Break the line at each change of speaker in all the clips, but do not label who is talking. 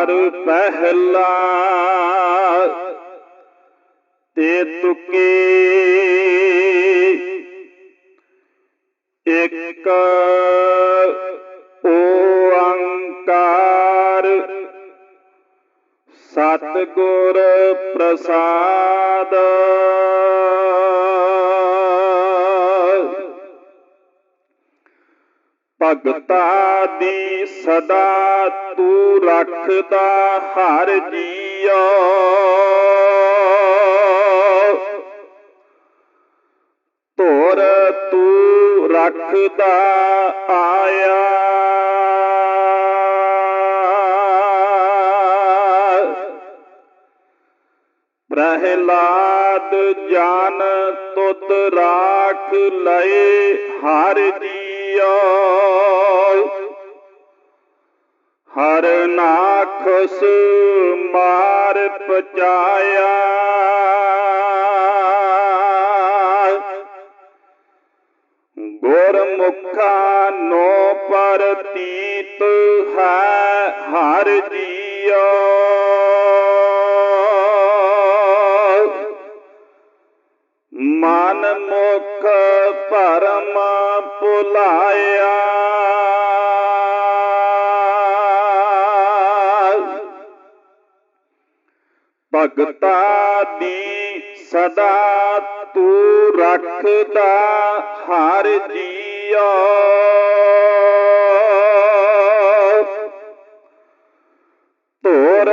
ਘਰ ਪਹਿਲਾ। ਤੇ ਤੁਕੇ ਇੱਕ ਓੰਕਾਰ ਸਤਿਗੁਰ ਪ੍ਰਸਾਦ। ਭਗਤਾ ਦੀ ਸਦਾ ਤੂੰ ਰੱਖਦਾ ਹਰ ਜੀਉ ਤੋਰ ਤੂੰ ਰੱਖਦਾ ਆਇਆ। ਪ੍ਰਹਿਲਾਦ ਜਾਨ ਤੁਤ ਰਾਖ ਲਏ ਹਰ ਜੀਉ ਨਾਖਸ ਮਾਰ ਪਚਾਇਆ ਗੁਰਮੁਖਾਂ ਨੋ ਪਰਤੀਤ ਹੈ ਹਰ ਜੀਉ। ਮਨ ਮੁਖ ਪਰਮ ਭੁਲਾਇਆ। ਭਗਤਾ ਦੀ ਸਦਾ ਤੂੰ ਰੱਖਦਾ, ਹਰ ਜੀਉ ਤੋਰ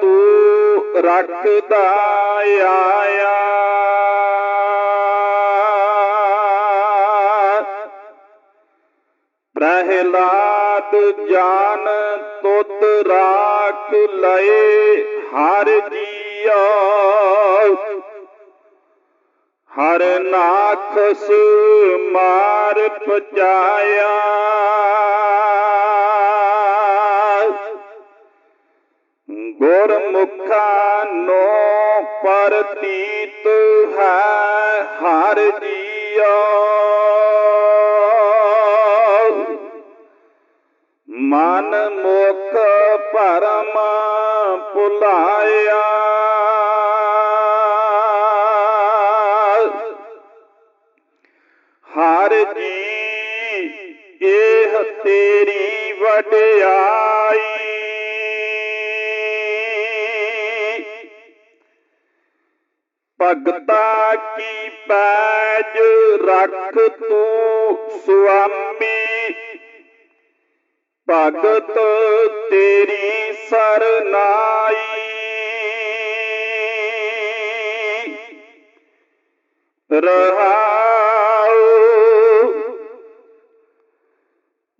ਤੂੰ ਰੱਖਦਾ ਆਇਆ। ਪ੍ਰਹਿਲਾਦ ਜਾਨ ਤੁਤ ਰਾਖ ਲਏ, ਹਰ ਜੀਉ ਹਰ ਨਾਖਸ ਮਾਰ ਪਚਾਇਆ ਗੁਰਮੁਖਾ ਨੋ ਪਰਤੀਤ ਹੈ ਹਰ ਜੀਉ ਹਰ ਜੀ, ਇਹ ਤੇਰੀ ਵਡਿਆਈ। ਭਗਤਾ ਕੀ ਪੈਜ ਰੱਖ ਤੂੰ ਸੁਆਮੀ? ਭਗਤ ਤੇਰੀ ਸਰਨਾਈ। ਰਹਾਉ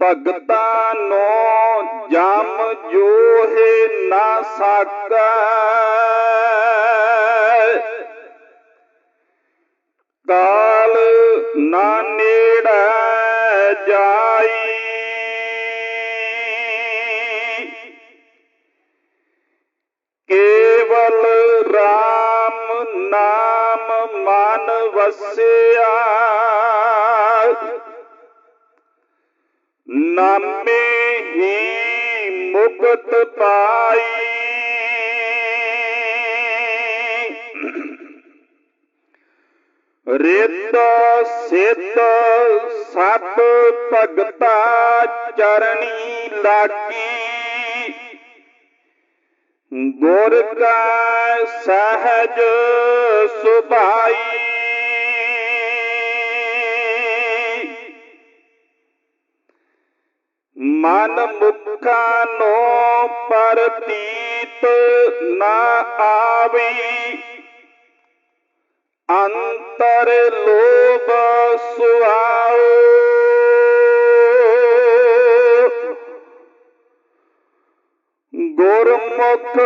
ਭਗਤਾ ਨੋ ਜਮ ਜੋਹੇ ਨਾ ਸਕੈ ਕਾਲ ਨਾ ਨੇੜੇ ਜਾਈ। ਕੇਵਲ RAM ਨਾਮ ਮਨ ਵਸਿਆ। ਨਾਮੇ ਹੀ ਮੁਕਤ ਪਾਈ। ਰੇਤ ਸੇਤ ਸਭ ਭਗਤਾ ਚਰਣੀ ਲਾਗੀ। ਗੁਰ ਕਾ ਸਹਜ ਸੁਭਾਈ। ਮਨ ਮੁਖਾਂ ਨੋ ਪਰਤੀਤ ਨਾ ਆਵੀ। ਅੰਤਰ ਲੋਭ ਸੁਆਉ। ਗੁਰਮੁਖ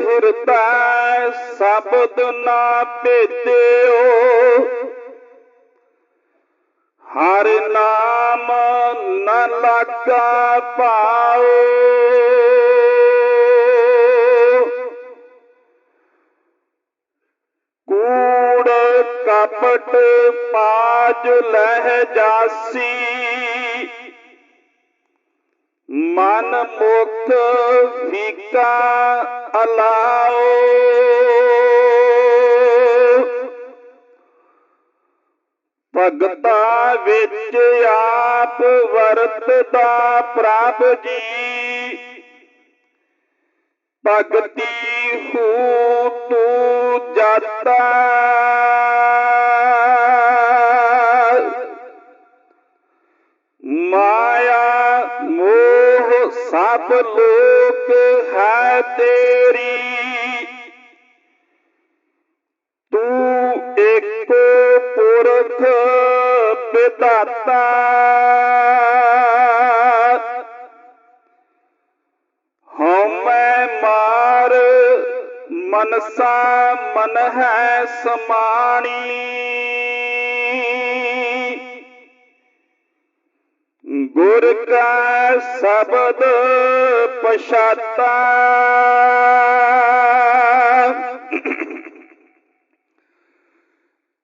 ਹਿਰਦੈ ਸਬਦ ਨਾ ਭੇਦਿਓ। ਹਰ ਨਾਮ ਨ ਲਾਗਾ ਪਾਓ। ਕੂੜ ਕਪਟ ਪਾਜ ਲਹਿ ਜਾਸੀ। ਮਨ ਮੁਖ ਫੀਕਾ ਅਲਾਓ। ਭਗਤਾ ਵਿੱਚ ਆਪ ਵਰਤਦਾ ਪ੍ਰਭ ਜੀ। ਭਗਤੀ ਹੂ ਤੂੰ ਜਾਤਾ। ਮਾਇਆ ਮੋਹ ਸਭ ਲੋਕ ਹੈ ਤੇਰੀ। ਪੁਰਖ ਵਿਦਾਤਾ ਹਉਮੈ ਮਾਰ ਮਨਸਾ ਮਨ ਹੈ ਸਮਾਣੀ। ਗੁਰ ਕਾ ਸ਼ਬਦ ਪਛਾਤਾ।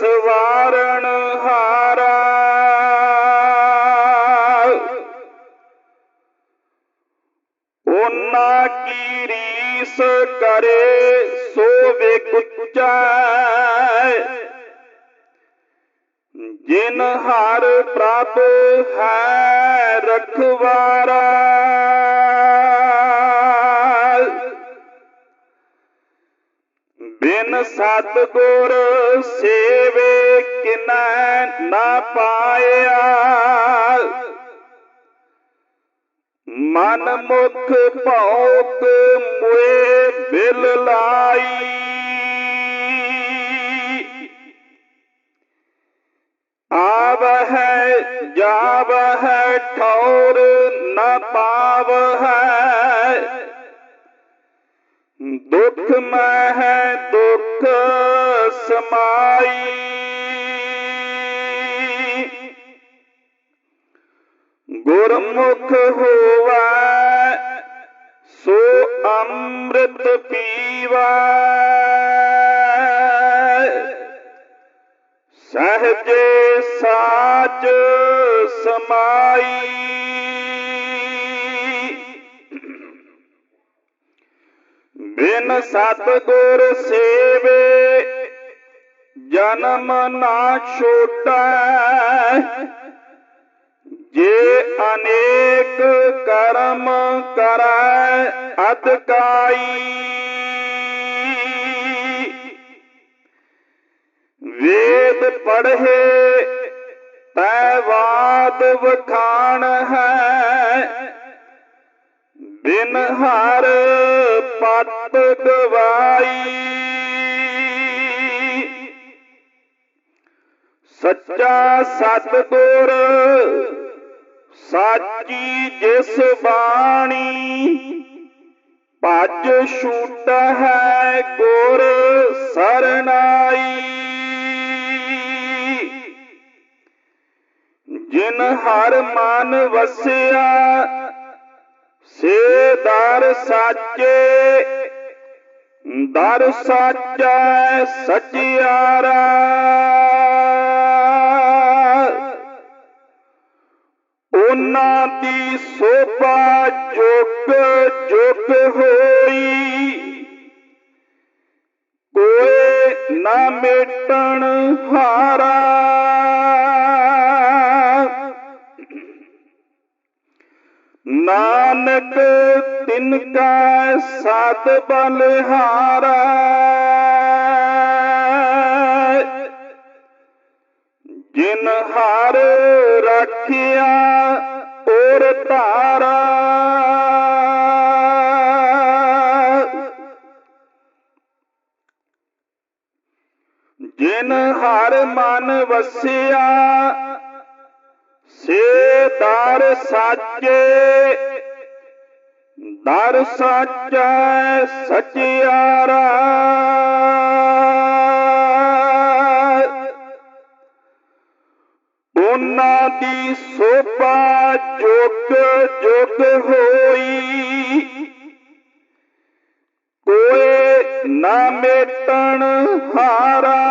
ਸਵਾਰਣ ਹਾਰਾ। ਉਹਨਾਂ ਕੀ ਰੀਸ ਕਰੇ ਸੋ ਵੇਕੁਚੈ ਜਿਨ ਹਰ ਪ੍ਰਭ ਹੈ ਰਖਵਾਰਾ। ਬਿਨ ਸਤਗੁਰ ਸੇਵੇ ਕਿਨੈ ਨਾ ਪਾਇਆ। ਮਨ ਮੁਖ ਭੌਕ ਮੁਏ ਬਿਲ ਲਾਈ। ਆਵ ਹੈ ਜਾਵ ਹੈ ਠੌਰ ਨ ਪਾਵ ਹੈ ਦੁਖ ਮਹਿ ਹੈ ਸਮਾਈ। ਗੁਰਮੁਖ ਹੋਵੈ ਸੋ ਅੰਮ੍ਰਿਤ ਪੀਵੈ। ਸਹਜੇ ਸਾਚ ਸਮਾਈ। ਬਿਨ ਸਤਗੁਰ ਸੇਵੇ, ਜਨਮ ਨਾ ਛੋਟੈ। ਜੇ ਅਨੇਕ ਕਰਮ ਕਰੈ ਅਤਕਾਈ ਵੇਦ ਪੜ੍ਹੇ, ਤੈ ਬਾਤ ਵਖਾਣ ਹੈ। ਬਿਨ ਹਰ ਪਤ ਗਵਾਈ ਸੱਚਾ ਸਤਗੁਰ, ਸਾਚੀ ਜਿਸ ਬਾਣੀ, ਭਜ ਛੂਟ ਹੈ ਗੁਰ ਸਰਨਾਈ ਜਿਨ ਹਰ ਮਨ ਵਸਿਆ, ਸੇ ਦਰ ਸਾਚੇ ਦਰ ਸਾਚੈ ਸਚਿਆਰਾ। ਉਹਨਾਂ ਦੀ ਸੋਭਾ ਜੁਗ ਜੁਗ ਹੋਈ। ਕੋਈ ਨਾ ਮੇਟਣ ਹਾਰਾ। ਕਾ ਸਤ ਬਲਿਹਾਰਾ। ਜਿਨ ਹਰ ਰੱਖਿਆ ਔਰ ਧਾਰਾ। ਜਿਨ ਹਰ ਮਨ ਵਸਿਆ, ਸੇ ਦਰ ਸਾਚੇ ਦਰ ਸਾਚਾ ਸਚਿਆਰਾ। ਉਹਨਾਂ ਦੀ ਸੋਭਾ ਜੁਗ ਜੁਗ ਹੋਈ। ਕੋਏ ਨਾ ਮੇਟਣ ਹਾਰਾ।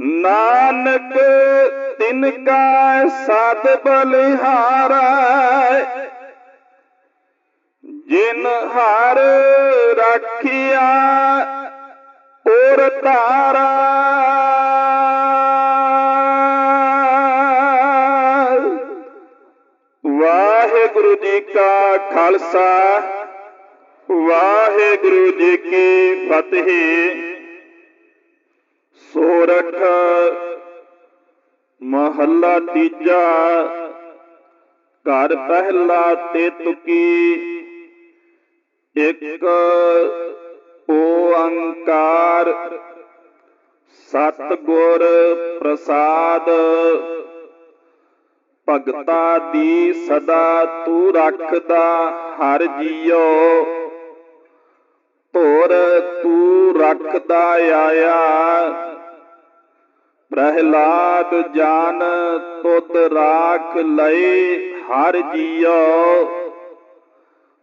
ਨਾਨਕ ਤਿਨ ਕਾ ਸਦ ਬਲਿਹਾਰਾ ਜਿਨ ਹਰ ਰੱਖਿਆ ਔਰ ਧਾਰਾ ਵਾਹਿਗੁਰੂ ਜੀ ਕਾ ਖਾਲਸਾ, ਵਾਹਿਗੁਰੂ ਜੀ ਕੀ ਫਤਿਹ। ਸੋਰਠ ਮਹੱਲਾ ਤੀਜਾ। ਘਰ ਪਹਿਲਾ ਤੇ ਤੁਕੀ। ਇੱਕ ਓੰਕਾਰ ਸਤਿਗੁਰ ਪ੍ਰਸਾਦ। ਭਗਤਾ ਦੀ ਸਦਾ ਤੂੰ ਰੱਖਦਾ, ਹਰ ਜੀਓ ਧੁਰ ਤੂੰ ਰੱਖਦਾ ਆਇਆ। ਪ੍ਰਹਿਲਾਦ ਜਾਨ ਤੁਧ ਰਾਖ ਲਈ ਹਰ ਜੀਉ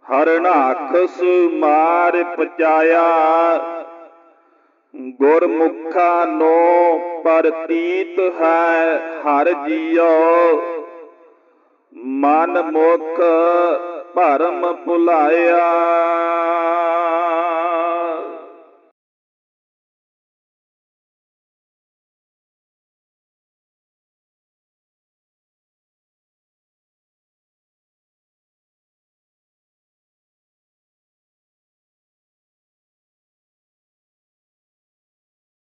ਹਰਣਾਖਸ ਮਾਰ ਪਚਾਇਆ। ਗੁਰਮੁਖਾ ਨੋ ਪ੍ਰਤੀਤ ਹੈ ਹਰ ਜੀਉ ਮਨ ਮੁਖ ਭਰਮ ਭੁਲਾਇਆ।